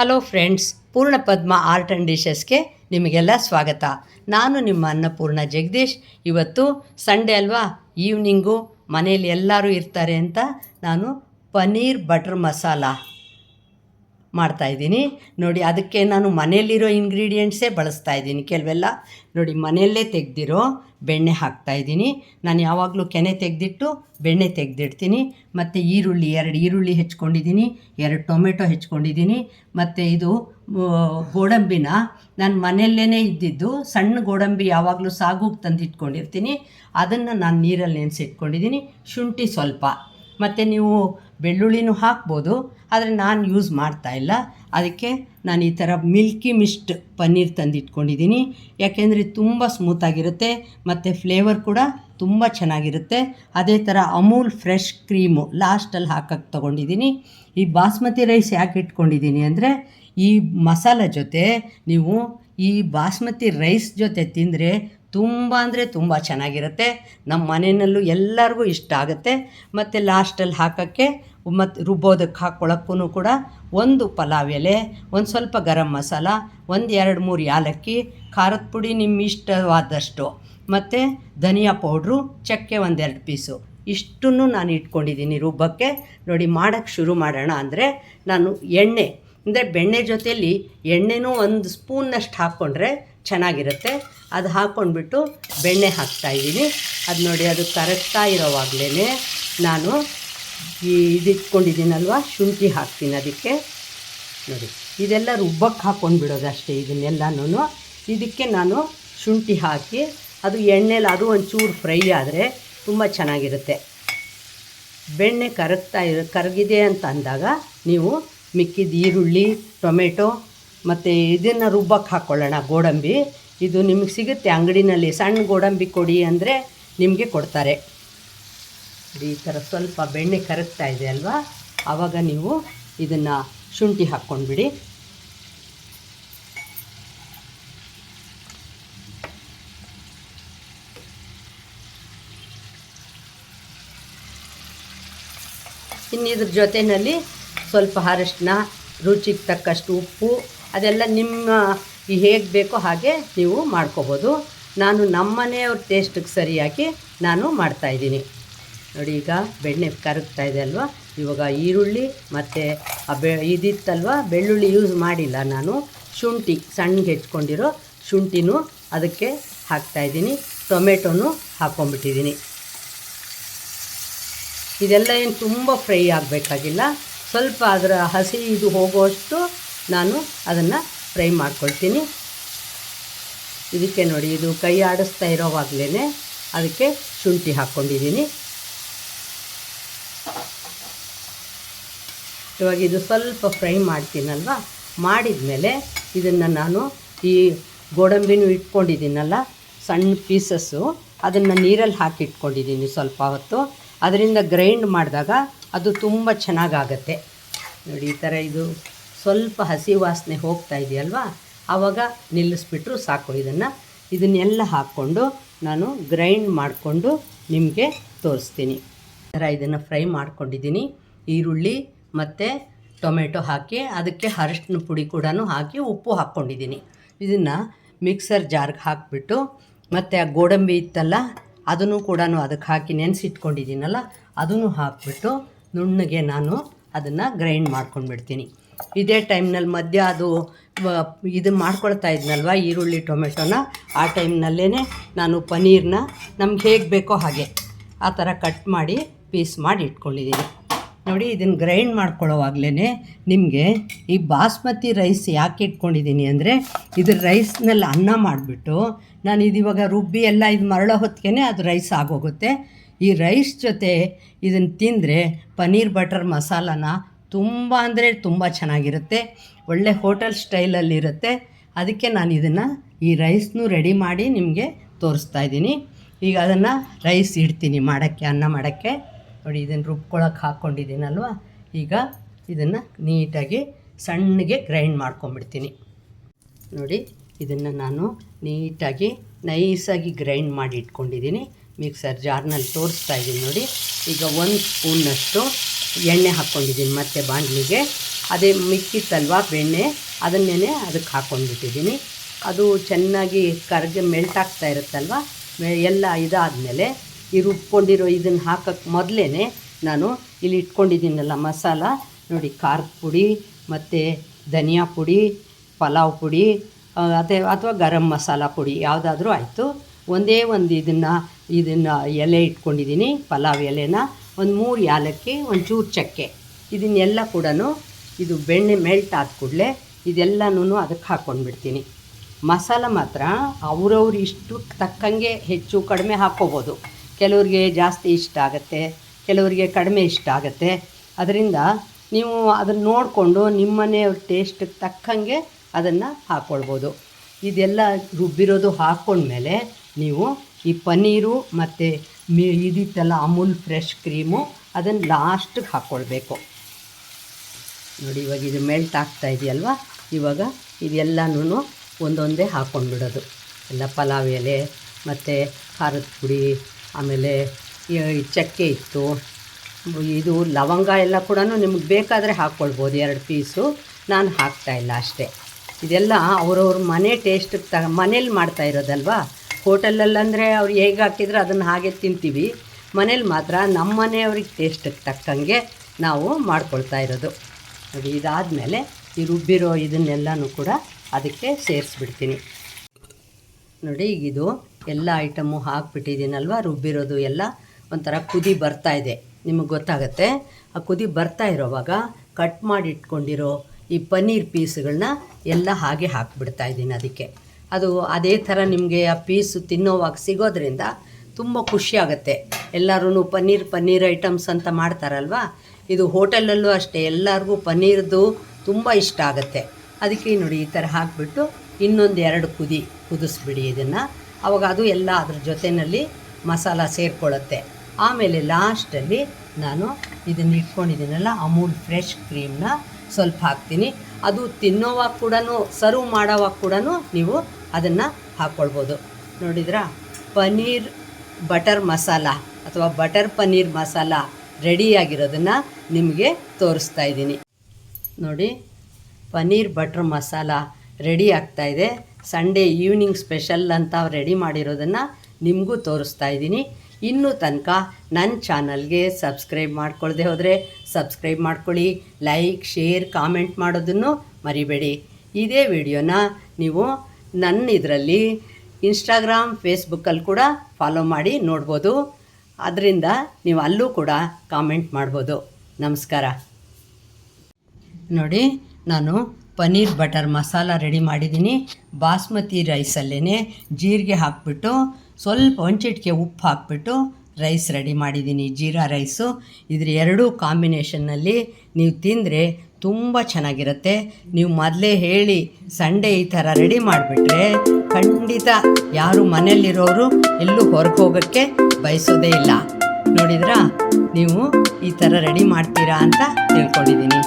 Hello friends ಪೂರ್ಣ ಪದ್ಮ art and ಡಿಶಸ್ಗೆ ನಿಮಗೆಲ್ಲ ಸ್ವಾಗತ. ನಾನು ನಿಮ್ಮ ಅನ್ನಪೂರ್ಣ ಜಗದೀಶ್. ಇವತ್ತು ಸಂಡೇ ಅಲ್ವಾ? ಈವ್ನಿಂಗು ಮನೆಯಲ್ಲಿ ಎಲ್ಲರೂ ಇರ್ತಾರೆ ಅಂತ ನಾನು ಪನ್ನೀರ್ ಬಟರ್ ಮಸಾಲ ಮಾಡ್ತಾಯಿದ್ದೀನಿ ನೋಡಿ, ಅದಕ್ಕೆ ನಾನು ಮನೆಯಲ್ಲಿರೋ ಇಂಗ್ರೀಡಿಯೆಂಟ್ಸೇ ಬಳಸ್ತಾ ಇದ್ದೀನಿ. ಕೆಲವೆಲ್ಲ ನೋಡಿ ಮನೆಯಲ್ಲೇ ತೆಗೆದಿರೋ ಬೆಣ್ಣೆ ಹಾಕ್ತಾಯಿದ್ದೀನಿ ನಾನು ಯಾವಾಗಲೂ ಕೆನೆ ತೆಗೆದಿಟ್ಟು ಬೆಣ್ಣೆ ತೆಗೆದಿಡ್ತೀನಿ. ಮತ್ತು ಈರುಳ್ಳಿ, ಎರಡು ಈರುಳ್ಳಿ ಹೆಚ್ಕೊಂಡಿದ್ದೀನಿ ಎರಡು ಟೊಮೆಟೊ ಹೆಚ್ಕೊಂಡಿದ್ದೀನಿ ಮತ್ತು ಇದು ಗೋಡಂಬಿನ ನಾನು ಮನೆಯಲ್ಲೇ ಇದ್ದಿದ್ದು ಸಣ್ಣ ಗೋಡಂಬಿ ಯಾವಾಗಲೂ ಸಾಗುಗೆ ತಂದಿಟ್ಕೊಂಡಿರ್ತೀನಿ. ಅದನ್ನು ನಾನು ನೀರಲ್ಲಿ ನೆನೆಸಿಟ್ಕೊಂಡಿದ್ದೀನಿ, ಶುಂಠಿ ಸ್ವಲ್ಪ. ಮತ್ತು ನೀವು ಬೆಳ್ಳುಳ್ಳಿನೂ ಹಾಕ್ಬೋದು, ಆದರೆ ನಾನು ಯೂಸ್ ಮಾಡ್ತಾ ಇಲ್ಲ. ಅದಕ್ಕೆ ನಾನು ಈ ಥರ ಮಿಲ್ಕಿ ಮಿಸ್ಟ್ ಪನ್ನೀರ್ ತಂದಿಟ್ಕೊಂಡಿದ್ದೀನಿ. ಯಾಕೆಂದರೆ ತುಂಬ ಸ್ಮೂತಾಗಿರುತ್ತೆ ಮತ್ತು ಫ್ಲೇವರ್ ಕೂಡ ತುಂಬ ಚೆನ್ನಾಗಿರುತ್ತೆ. ಅದೇ ಥರ ಅಮೂಲ್ ಫ್ರೆಶ್ ಕ್ರೀಮು ಲಾಸ್ಟಲ್ಲಿ ಹಾಕಕ್ಕೆ ತೊಗೊಂಡಿದ್ದೀನಿ. ಈ ಬಾಸ್ಮತಿ ರೈಸ್ ಯಾಕೆ ಇಟ್ಕೊಂಡಿದ್ದೀನಿ ಅಂದರೆ, ಈ ಮಸಾಲ ಜೊತೆ ನೀವು ಈ ಬಾಸ್ಮತಿ ರೈಸ್ ಜೊತೆ ತಿಂದರೆ ತುಂಬ ಅಂದರೆ ತುಂಬ ಚೆನ್ನಾಗಿರುತ್ತೆ. ನಮ್ಮ ಮನೆಯಲ್ಲೂ ಎಲ್ಲರಿಗೂ ಇಷ್ಟ ಆಗುತ್ತೆ. ಮತ್ತು ಲಾಸ್ಟಲ್ಲಿ ಹಾಕೋಕ್ಕೆ ಮತ್ತು ರುಬ್ಬೋದಕ್ಕೆ ಹಾಕ್ಕೊಳ್ಳೋಕ್ಕೂ ಕೂಡ ಒಂದು ಪಲಾವ್ ಎಲೆ, ಒಂದು ಸ್ವಲ್ಪ ಗರಂ ಮಸಾಲ, ಒಂದು ಎರಡು ಮೂರು ಯಾಲಕ್ಕಿ, ಖಾರದ ಪುಡಿ ನಿಮ್ಮ ಇಷ್ಟವಾದಷ್ಟು ಮತ್ತು ಧನಿಯಾ ಪೌಡ್ರು, ಚಕ್ಕೆ ಒಂದೆರಡು ಪೀಸು. ಇಷ್ಟನ್ನು ನಾನು ಇಟ್ಕೊಂಡಿದ್ದೀನಿ ರುಬ್ಬಕ್ಕೆ. ನೋಡಿ ಮಾಡೋಕ್ಕೆ ಶುರು ಮಾಡೋಣ ಅಂದರೆ ನಾನು ಎಣ್ಣೆ, ಅಂದರೆ ಬೆಣ್ಣೆ ಜೊತೆಯಲ್ಲಿ ಎಣ್ಣೆನೂ ಒಂದು ಸ್ಪೂನ್ನಷ್ಟು ಹಾಕ್ಕೊಂಡ್ರೆ ಚೆನ್ನಾಗಿರುತ್ತೆ. ಅದು ಹಾಕ್ಕೊಂಡ್ಬಿಟ್ಟು ಬೆಣ್ಣೆ ಹಾಕ್ತಾಯಿದ್ದೀನಿ ಅದು ನೋಡಿ, ಅದು ಕರಗ್ತಾ ಇರೋವಾಗಲೇ ನಾನು ಈ ಇದಿಟ್ಕೊಂಡಿದ್ದೀನಲ್ವ? ಶುಂಠಿ ಹಾಕ್ತೀನಿ ಅದಕ್ಕೆ. ನೋಡಿ, ಇದೆಲ್ಲ ರುಬ್ಬಕ್ಕೆ ಹಾಕ್ಕೊಂಡು ಬಿಡೋದು ಅಷ್ಟೇ ಇದನ್ನೆಲ್ಲನೂ ಇದಕ್ಕೆ ನಾನು ಶುಂಠಿ ಹಾಕಿ, ಅದು ಎಣ್ಣೆಲಿ ಅದು ಒಂಚೂರು ಫ್ರೈ ಆದರೆ ತುಂಬ ಚೆನ್ನಾಗಿರುತ್ತೆ. ಬೆಣ್ಣೆ ಕರಗ್ತಾ ಇರೋ, ಕರಗಿದೆ ಅಂತ ಅಂದಾಗ ನೀವು ಮಿಕ್ಕಿದ ಈರುಳ್ಳಿ, ಟೊಮೆಟೊ ಮತ್ತು ಇದನ್ನು ರುಬ್ಬಕ್ಕೆ ಹಾಕ್ಕೊಳ್ಳೋಣ ಗೋಡಂಬಿ. ಇದು ನಿಮಗೆ ಸಿಗುತ್ತೆ, ಅಂಗಡಿನಲ್ಲಿ ಸಣ್ಣ ಗೋಡಂಬಿ ಕೊಡಿ ಅಂದರೆ ನಿಮಗೆ ಕೊಡ್ತಾರೆ. ಈ ಥರ ಸ್ವಲ್ಪ ಬೆಣ್ಣೆ ಕರಗ್ತಾ ಇದೆ ಅಲ್ವಾ? ಆವಾಗ ನೀವು ಇದನ್ನು ಶುಂಠಿ ಹಾಕ್ಕೊಂಡ್ಬಿಡಿ. ಇನ್ನು ಇದ್ರ ಜೊತೆಯಲ್ಲಿ ಸ್ವಲ್ಪ ಅರಶಿನ ರುಚಿಗೆ ತಕ್ಕಷ್ಟು ಉಪ್ಪು, ಅದೆಲ್ಲ ನಿಮ್ಮ ಹೇಗೆ ಬೇಕೋ ಹಾಗೆ ನೀವು ಮಾಡ್ಕೋಬೋದು. ನಾನು ನಮ್ಮನೆಯವ್ರ ಟೇಸ್ಟಿಗೆ ಸರಿಯಾಗಿ ನಾನು ಮಾಡ್ತಾಯಿದ್ದೀನಿ ನೋಡಿ ಈಗ ಬೆಣ್ಣೆ ಕರಗ್ತಾ ಇದೆ ಅಲ್ವಾ? ಇವಾಗ ಈರುಳ್ಳಿ ಮತ್ತು ಆ ಬೆ ಇದಿತ್ತಲ್ವ? ಬೆಳ್ಳುಳ್ಳಿ ಯೂಸ್ ಮಾಡಿಲ್ಲ ನಾನು. ಶುಂಠಿ ಸಣ್ಣಗೆ ಹೆಚ್ಕೊಂಡಿರೋ ಶುಂಠಿನೂ ಅದಕ್ಕೆ ಹಾಕ್ತಾಯಿದ್ದೀನಿ ಟೊಮೆಟೊನೂ ಹಾಕ್ಕೊಂಬಿಟ್ಟಿದ್ದೀನಿ ಇದೆಲ್ಲ ಏನು ತುಂಬ ಫ್ರೈ ಆಗಬೇಕಾಗಿಲ್ಲ. ಸ್ವಲ್ಪ ಅದರ ಹಸಿ ಇದು ಹೋಗುವಷ್ಟು ನಾನು ಅದನ್ನು ಫ್ರೈ ಮಾಡ್ಕೊಳ್ತೀನಿ. ಇದಕ್ಕೆ ನೋಡಿ, ಇದು ಕೈ ಆಡಿಸ್ತಾ ಇರೋವಾಗಲೇ ಅದಕ್ಕೆ ಶುಂಠಿ ಹಾಕ್ಕೊಂಡಿದ್ದೀನಿ. ಇವಾಗ ಇದು ಸ್ವಲ್ಪ ಫ್ರೈ ಮಾಡ್ತೀನಲ್ವ? ಮಾಡಿದ ಮೇಲೆ ಇದನ್ನು ನಾನು ಈ ಗೋಡಂಬಿನೂ ಇಟ್ಕೊಂಡಿದ್ದೀನಲ್ಲ, ಸಣ್ಣ ಪೀಸಸ್ಸು, ಅದನ್ನು ನೀರಲ್ಲಿ ಹಾಕಿ ಇಟ್ಕೊಂಡಿದ್ದೀನಿ ಸ್ವಲ್ಪ ಹೊತ್ತು. ಅದರಿಂದ ಗ್ರೈಂಡ್ ಮಾಡಿದಾಗ ಅದು ತುಂಬ ಚೆನ್ನಾಗಾಗತ್ತೆ. ನೋಡಿ, ಈ ಥರ ಇದು ಸ್ವಲ್ಪ ಹಸಿ ವಾಸನೆ ಹೋಗ್ತಾ ಇದೆಯಲ್ವಾ? ಆವಾಗ ನಿಲ್ಲಿಸ್ಬಿಟ್ರು ಸಾಕು ಇದನ್ನು. ಇದನ್ನೆಲ್ಲ ಹಾಕ್ಕೊಂಡು ನಾನು ಗ್ರೈಂಡ್ ಮಾಡಿಕೊಂಡು ನಿಮಗೆ ತೋರಿಸ್ತೀನಿ. ಈ ಥರ ಇದನ್ನು ಫ್ರೈ ಮಾಡ್ಕೊಂಡಿದ್ದೀನಿ. ಈರುಳ್ಳಿ ಮತ್ತು ಟೊಮೆಟೊ ಹಾಕಿ ಅದಕ್ಕೆ ಅರಶಿನ ಪುಡಿ ಕೂಡ ಹಾಕಿ ಉಪ್ಪು ಹಾಕ್ಕೊಂಡಿದ್ದೀನಿ. ಇದನ್ನು ಮಿಕ್ಸರ್ ಜಾರ್ಗೆ ಹಾಕಿಬಿಟ್ಟು ಮತ್ತು ಆ ಗೋಡಂಬಿ ಇತ್ತಲ್ಲ, ಅದನ್ನು ಕೂಡ ಅದಕ್ಕೆ ಹಾಕಿ ನೆನೆಸಿಟ್ಕೊಂಡಿದ್ದೀನಲ್ಲ, ಅದನ್ನು ಹಾಕಿಬಿಟ್ಟು ನುಣ್ಣಗೆ ನಾನು ಅದನ್ನು ಗ್ರೈಂಡ್ ಮಾಡ್ಕೊಂಡ್ಬಿಡ್ತೀನಿ. ಇದೇ ಟೈಮ್ನಲ್ಲಿ ಮಧ್ಯ ಅದು ಇದು ಮಾಡ್ಕೊಳ್ತಾ ಇದ್ನಲ್ವ, ಈರುಳ್ಳಿ, ಟೊಮೆಟೊನ, ಆ ಟೈಮ್ನಲ್ಲೇ ನಾನು ಪನ್ನೀರನ್ನ ನಮ್ಗೆ ಹೇಗೆ ಬೇಕೋ ಹಾಗೆ ಆ ಥರ ಕಟ್ ಮಾಡಿ ಪೀಸ್ ಮಾಡಿ ಇಟ್ಕೊಂಡಿದ್ದೀನಿ. ನೋಡಿ ಇದನ್ನು ಗ್ರೈಂಡ್ ಮಾಡ್ಕೊಳ್ಳೋವಾಗಲೇ ನಿಮಗೆ ಈ ಬಾಸ್ಮತಿ ರೈಸ್ ಯಾಕೆ ಇಟ್ಕೊಂಡಿದ್ದೀನಿ ಅಂದರೆ ಇದ್ರ ರೈಸ್ನಲ್ಲಿ ಅನ್ನ ಮಾಡಿಬಿಟ್ಟು, ನಾನು ಇದಿವಾಗ ರುಬ್ಬಿ ಎಲ್ಲ ಇದು ಮರಳೋ ಹೊತ್ತಿಗೆ ಅದು ರೈಸ್ ಆಗೋಗುತ್ತೆ. ಈ ರೈಸ್ ಜೊತೆ ಇದನ್ನು ತಿಂದರೆ ಪನ್ನೀರ್ ಬಟರ್ ಮಸಾಲಾನ ತುಂಬ ಅಂದರೆ ತುಂಬ ಚೆನ್ನಾಗಿರುತ್ತೆ. ಒಳ್ಳೆ ಹೋಟೆಲ್ ಸ್ಟೈಲಲ್ಲಿರುತ್ತೆ ಅದಕ್ಕೆ ನಾನು ಇದನ್ನು ಈ ರೈಸ್ನೂ ರೆಡಿ ಮಾಡಿ ನಿಮಗೆ ತೋರಿಸ್ತಾ ಇದ್ದೀನಿ. ಈಗ ಅದನ್ನು ರೈಸ್ ಇಡ್ತೀನಿ ಮಾಡೋಕ್ಕೆ, ಅನ್ನ ಮಾಡೋಕ್ಕೆ. ನೋಡಿ, ಇದನ್ನು ರುಬ್ಕೊಳಕ್ಕೆ ಹಾಕ್ಕೊಂಡಿದ್ದೀನಲ್ವ ಈಗ ಇದನ್ನು ನೀಟಾಗಿ ಸಣ್ಣಗೆ ಗ್ರೈಂಡ್ ಮಾಡ್ಕೊಂಬಿಡ್ತೀನಿ ನೋಡಿ, ಇದನ್ನು ನಾನು ನೀಟಾಗಿ ನೈಸಾಗಿ ಗ್ರೈಂಡ್ ಮಾಡಿ ಇಟ್ಕೊಂಡಿದ್ದೀನಿ. ಮಿಕ್ಸರ್ ಜಾರ್ನಲ್ಲಿ ತೋರಿಸ್ತಾ ಇದ್ದೀನಿ ನೋಡಿ. ಈಗ ಒಂದು ಸ್ಪೂನಷ್ಟು ಎಣ್ಣೆ ಹಾಕ್ಕೊಂಡಿದ್ದೀನಿ ಮತ್ತೆ ಬಾಣಲಿಗೆ. ಅದೇ ಮಿಕ್ಕಿತ್ತಲ್ವ ಬೆಣ್ಣೆ? ಅದನ್ನೇ ಅದಕ್ಕೆ ಹಾಕ್ಕೊಂಡ್ಬಿಟ್ಟಿದ್ದೀನಿ ಅದು ಚೆನ್ನಾಗಿ ಕರ್ಗೆ ಮೆಲ್ಟ್ ಆಗ್ತಾ ಇರುತ್ತಲ್ವ? ಎಲ್ಲ ಇದಾದಮೇಲೆ ಈ ರುಬ್ಕೊಂಡಿರೋ ಇದನ್ನು ಹಾಕೋಕ್ಕೆ ಮೊದಲೇ ನಾನು ಇಲ್ಲಿ ಇಟ್ಕೊಂಡಿದ್ದೀನಲ್ಲ ಮಸಾಲ. ನೋಡಿ, ಖಾರದ ಪುಡಿ, ಮತ್ತು ಧನಿಯಾ ಪುಡಿ, ಪಲಾವ್ ಪುಡಿ ಅದೇ, ಅಥವಾ ಗರಂ ಮಸಾಲ ಪುಡಿ ಯಾವುದಾದ್ರೂ ಆಯಿತು. ಒಂದೇ ಒಂದು ಇದನ್ನು ಇದನ್ನು ಎಲೆ ಇಟ್ಕೊಂಡಿದ್ದೀನಿ, ಪಲಾವ್ ಎಲೆನ. ಒಂದು ಮೂರು ಯಾಲಕ್ಕಿ, ಒಂದು ಚೂರು ಚಕ್ಕೆ. ಇದನ್ನೆಲ್ಲ ಕೂಡ ಇದು ಬೆಣ್ಣೆ ಮೆಲ್ಟ್ ಆದ ಕೂಡಲೇ ಇದೆಲ್ಲನೂ ಅದಕ್ಕೆ ಹಾಕ್ಕೊಂಡ್ಬಿಡ್ತೀನಿ ಮಸಾಲ ಮಾತ್ರ ಅವ್ರವ್ರು ಇಷ್ಟು ತಕ್ಕಂಗೆ ಹೆಚ್ಚು ಕಡಿಮೆ ಹಾಕ್ಕೋಬೋದು ಕೆಲವ್ರಿಗೆ ಜಾಸ್ತಿ ಇಷ್ಟ ಆಗುತ್ತೆ, ಕೆಲವರಿಗೆ ಕಡಿಮೆ ಇಷ್ಟ ಆಗುತ್ತೆ. ಅದರಿಂದ ನೀವು ಅದನ್ನು ನೋಡಿಕೊಂಡು ನಿಮ್ಮನೆಯವ್ರ ಟೇಸ್ಟಿಗೆ ತಕ್ಕಂಗೆ ಅದನ್ನು ಹಾಕ್ಕೊಳ್ಬೋದು ಇದೆಲ್ಲ ರುಬ್ಬಿರೋದು ಹಾಕ್ಕೊಂಡ್ಮೇಲೆ ನೀವು ಈ ಪನ್ನೀರು ಮತ್ತು ಮೀ ಇದಿತ್ತಲ್ಲ ಅಮೂಲ್ ಫ್ರೆಶ್ ಕ್ರೀಮು ಅದನ್ನು ಲಾಸ್ಟಿಗೆ ಹಾಕ್ಕೊಳ್ಬೇಕು ನೋಡಿ ಇವಾಗ ಇದು ಮೆಲ್ಟ್ ಆಗ್ತಾ ಇದೆಯಲ್ವ? ಇವಾಗ ಇದೆಲ್ಲನೂ ಒಂದೊಂದೇ ಹಾಕ್ಕೊಂಡ್ಬಿಡೋದು ಎಲ್ಲ ಪಲಾವ್ ಎಲೆ ಮತ್ತು ಖಾರದ ಪುಡಿ ಆಮೇಲೆ ಈ ಚಕ್ಕೆ ಇತ್ತು. ಇದು ಲವಂಗ ಎಲ್ಲ ಕೂಡ ನಿಮಗೆ ಬೇಕಾದರೆ ಹಾಕ್ಕೊಳ್ಬೋದು, ಎರಡು ಪೀಸು. ನಾನು ಹಾಕ್ತಾಯಿಲ್ಲ ಅಷ್ಟೇ. ಇದೆಲ್ಲ ಅವ್ರವ್ರ ಮನೆ ಟೇಸ್ಟಿಗೆ ತ, ಮನೇಲಿ ಮಾಡ್ತಾ ಇರೋದಲ್ವಾ? ಹೋಟೆಲಲ್ಲಂದರೆ ಅವ್ರು ಹೇಗೆ ಹಾಕಿದ್ರೆ ಅದನ್ನು ಹಾಗೆ ತಿಂತೀವಿ. ಮನೇಲಿ ಮಾತ್ರ ನಮ್ಮ ಮನೆಯವ್ರಿಗೆ ಟೇಸ್ಟಿಗೆ ತಕ್ಕಂಗೆ ನಾವು ಮಾಡ್ಕೊಳ್ತಾ ಇರೋದು. ಅದು ಇದಾದಮೇಲೆ ಈ ರುಬ್ಬಿರೋ ಇದನ್ನೆಲ್ಲನೂ ಕೂಡ ಅದಕ್ಕೆ ಸೇರಿಸ್ಬಿಡ್ತೀನಿ. ನೋಡಿ, ಈಗ ಇದು ಎಲ್ಲ ಐಟಮು ಹಾಕ್ಬಿಟ್ಟಿದ್ದೀನಲ್ವ? ರುಬ್ಬಿರೋದು ಎಲ್ಲ ಒಂಥರ ಕುದಿ ಬರ್ತಾ ಇದೆ. ನಿಮಗೆ ಗೊತ್ತಾಗತ್ತೆ? ಆ ಕುದಿ ಬರ್ತಾ ಇರೋವಾಗ ಕಟ್ ಮಾಡಿ ಇಟ್ಕೊಂಡಿರೋ ಈ ಪನ್ನೀರ್ ಪೀಸ್ಗಳನ್ನ ಎಲ್ಲ ಹಾಗೆ ಹಾಕ್ಬಿಡ್ತಾ ಇದ್ದೀನಿ ಅದಕ್ಕೆ. ಅದು ಅದೇ ಥರ ನಿಮಗೆ ಆ ಪೀಸು ತಿನ್ನೋವಾಗ ಸಿಗೋದ್ರಿಂದ ತುಂಬ ಖುಷಿ ಆಗುತ್ತೆ. ಎಲ್ಲರೂ ಪನ್ನೀರ್ ಪನ್ನೀರ್ ಐಟಮ್ಸ್ ಅಂತ ಮಾಡ್ತಾರಲ್ವ? ಇದು ಹೋಟೆಲಲ್ಲೂ ಅಷ್ಟೇ, ಎಲ್ಲರಿಗೂ ಪನ್ನೀರ್ದು ತುಂಬ ಇಷ್ಟ ಆಗುತ್ತೆ. ಅದಕ್ಕೆ ನೋಡಿ ಈ ಥರ ಹಾಕಿಬಿಟ್ಟು ಇನ್ನೊಂದು ಎರಡು ಕುದಿ ಕುದಿಸ್ಬಿಡಿ ಇದನ್ನು. ಅವಾಗ ಅದು ಎಲ್ಲ ಅದ್ರ ಜೊತೆಯಲ್ಲಿ ಮಸಾಲ ಸೇರಿಕೊಳ್ಳುತ್ತೆ. ಆಮೇಲೆ ಲಾಸ್ಟಲ್ಲಿ ನಾನು ಇದನ್ನು ಇಟ್ಕೊಂಡಿದ್ದೀನಲ್ಲ, ಅಮೂಲ್ ಫ್ರೆಶ್ ಕ್ರೀಮ್ನ ಸ್ವಲ್ಪ ಹಾಕ್ತೀನಿ. ಅದು ತಿನ್ನೋವಾಗ ಕೂಡ ಸರ್ವ್ ಮಾಡೋವಾಗ ಕೂಡ ನೀವು ಅದನ್ನು ಹಾಕ್ಕೊಳ್ಬೋದು ನೋಡಿದ್ರಾ? ಪನ್ನೀರ್ ಬಟರ್ ಮಸಾಲ ಅಥವಾ ಬಟರ್ ಪನ್ನೀರ್ ಮಸಾಲ ರೆಡಿಯಾಗಿರೋದನ್ನು ನಿಮಗೆ ತೋರಿಸ್ತಾ ಇದ್ದೀನಿ. ನೋಡಿ, ಪನ್ನೀರ್ ಬಟರ್ ಮಸಾಲ ರೆಡಿ ಆಗ್ತಾ ಇದೆ. ಸಂಡೇ ಈವ್ನಿಂಗ್ ಸ್ಪೆಷಲ್ ಅಂತ ರೆಡಿ ಮಾಡಿರೋದನ್ನು ನಿಮಗೂ ತೋರಿಸ್ತಾ ಇದ್ದೀನಿ. ಇನ್ನೂ ತನಕ ನನ್ನ ಚಾನಲ್ಗೆ ಸಬ್ಸ್ಕ್ರೈಬ್ ಮಾಡ್ಕೊಳ್ಳದೆ ಹೋದರೆ ಸಬ್ಸ್ಕ್ರೈಬ್ ಮಾಡ್ಕೊಳ್ಳಿ, ಲೈಕ್, ಶೇರ್, ಕಾಮೆಂಟ್ ಮಾಡೋದನ್ನು ಮರಿಬೇಡಿ. ಇದೇ ವಿಡಿಯೋನ ನೀವು ನನ್ನ ಇದರಲ್ಲಿ ಇನ್ಸ್ಟಾಗ್ರಾಮ್, ಫೇಸ್ಬುಕ್ಕಲ್ಲಿ ಕೂಡ ಫಾಲೋ ಮಾಡಿ ನೋಡ್ಬೋದು. ಅದರಿಂದ ನೀವು ಅಲ್ಲೂ ಕೂಡ ಕಾಮೆಂಟ್ ಮಾಡ್ಬೋದು. ನಮಸ್ಕಾರ. ನೋಡಿ, ನಾನು ಪನ್ನೀರ್ ಬಟರ್ ಮಸಾಲ ರೆಡಿ ಮಾಡಿದ್ದೀನಿ. ಬಾಸ್ಮತಿ ರೈಸಲ್ಲೇ ಜೀರಿಗೆ ಹಾಕ್ಬಿಟ್ಟು, ಸ್ವಲ್ಪ ಒಂದು ಚಿಟಿಕೆ ಉಪ್ಪು ಹಾಕ್ಬಿಟ್ಟು ರೈಸ್ ರೆಡಿ ಮಾಡಿದ್ದೀನಿ. ಜೀರಾ ರೈಸು ಇದ್ರ ಎರಡೂ ಕಾಂಬಿನೇಷನ್ನಲ್ಲಿ ನೀವು ತಿಂದರೆ ತುಂಬ ಚೆನ್ನಾಗಿರುತ್ತೆ. ನೀವು ಮೊದಲೇ ಹೇಳಿ ಸಂಡೇ ಈ ಥರ ರೆಡಿ ಮಾಡಿಬಿಟ್ರೆ ಖಂಡಿತ ಯಾರು ಮನೆಯಲ್ಲಿರೋರು ಎಲ್ಲೂ ಹೊರಗೆ ಹೋಗೋಕ್ಕೆ ಬಯಸೋದೇ ಇಲ್ಲ. ನೋಡಿದ್ರಾ? ನೀವು ಈ ಥರ ರೆಡಿ ಮಾಡ್ತೀರಾ ಅಂತ ತಿಳ್ಕೊಂಡಿದ್ದೀನಿ.